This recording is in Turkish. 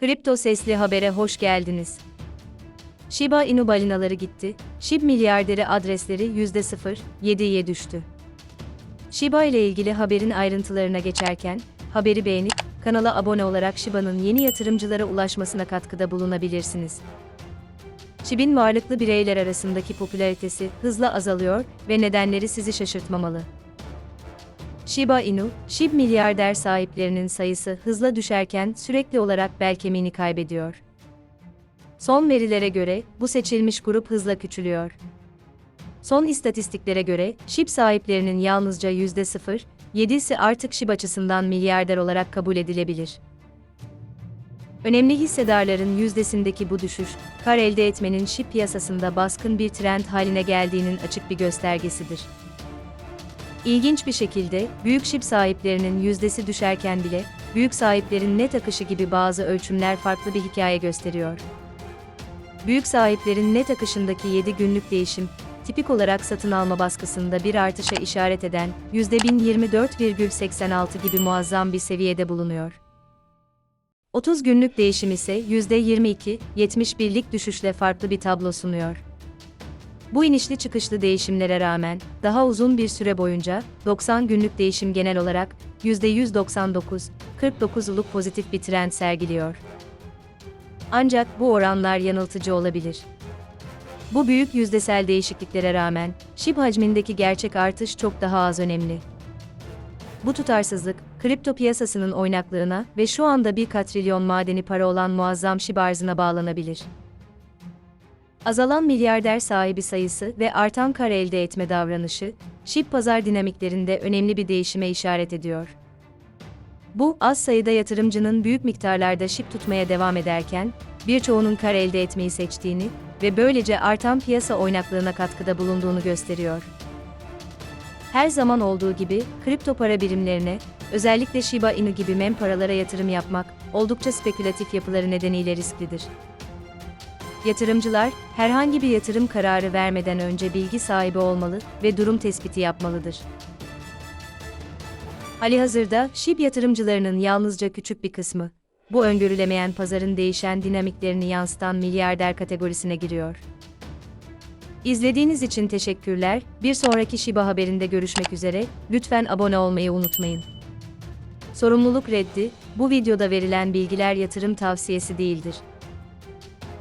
Kripto Sesli Haber'e hoş geldiniz. Shiba Inu balinaları gitti, SHIB milyarderi adresleri %0,7'ye düştü. Shiba ile ilgili haberin ayrıntılarına geçerken, haberi beğenip, kanala abone olarak Shiba'nın yeni yatırımcılara ulaşmasına katkıda bulunabilirsiniz. SHIB'in varlıklı bireyler arasındaki popülaritesi hızla azalıyor ve nedenleri sizi şaşırtmamalı. Shiba Inu, SHIB milyarder sahiplerinin sayısı hızla düşerken sürekli olarak bel kemiğini kaybediyor. Son verilere göre bu seçilmiş grup hızla küçülüyor. Son istatistiklere göre SHIB sahiplerinin yalnızca %0,7'si artık SHIB açısından milyarder olarak kabul edilebilir. Önemli hissedarların yüzdesindeki bu düşüş, kar elde etmenin SHIB piyasasında baskın bir trend haline geldiğinin açık bir göstergesidir. İlginç bir şekilde, büyük şip sahiplerinin yüzdesi düşerken bile, büyük sahiplerin net akışı gibi bazı ölçümler farklı bir hikaye gösteriyor. Büyük sahiplerin net akışındaki 7 günlük değişim, tipik olarak satın alma baskısında bir artışa işaret eden %1024,86 gibi muazzam bir seviyede bulunuyor. 30 günlük değişim ise %22,71'lik düşüşle farklı bir tablo sunuyor. Bu inişli çıkışlı değişimlere rağmen, daha uzun bir süre boyunca, 90 günlük değişim genel olarak, %199,49'luk pozitif bir trend sergiliyor. Ancak bu oranlar yanıltıcı olabilir. Bu büyük yüzdesel değişikliklere rağmen, SHIB hacmindeki gerçek artış çok daha az önemli. Bu tutarsızlık, kripto piyasasının oynaklığına ve şu anda bir katrilyon madeni para olan muazzam SHIB arzına bağlanabilir. Azalan milyarder sahibi sayısı ve artan kar elde etme davranışı, SHIB pazar dinamiklerinde önemli bir değişime işaret ediyor. Bu, az sayıda yatırımcının büyük miktarlarda SHIB tutmaya devam ederken, birçoğunun kar elde etmeyi seçtiğini ve böylece artan piyasa oynaklığına katkıda bulunduğunu gösteriyor. Her zaman olduğu gibi, kripto para birimlerine, özellikle Shiba Inu gibi mem paralara yatırım yapmak, oldukça spekülatif yapıları nedeniyle risklidir. Yatırımcılar, herhangi bir yatırım kararı vermeden önce bilgi sahibi olmalı ve durum tespiti yapmalıdır. Halihazırda, SHIB yatırımcılarının yalnızca küçük bir kısmı, bu öngörülemeyen pazarın değişen dinamiklerini yansıtan milyarder kategorisine giriyor. İzlediğiniz için teşekkürler. Bir sonraki Shiba haberinde görüşmek üzere. Lütfen abone olmayı unutmayın. Sorumluluk reddi, bu videoda verilen bilgiler yatırım tavsiyesi değildir.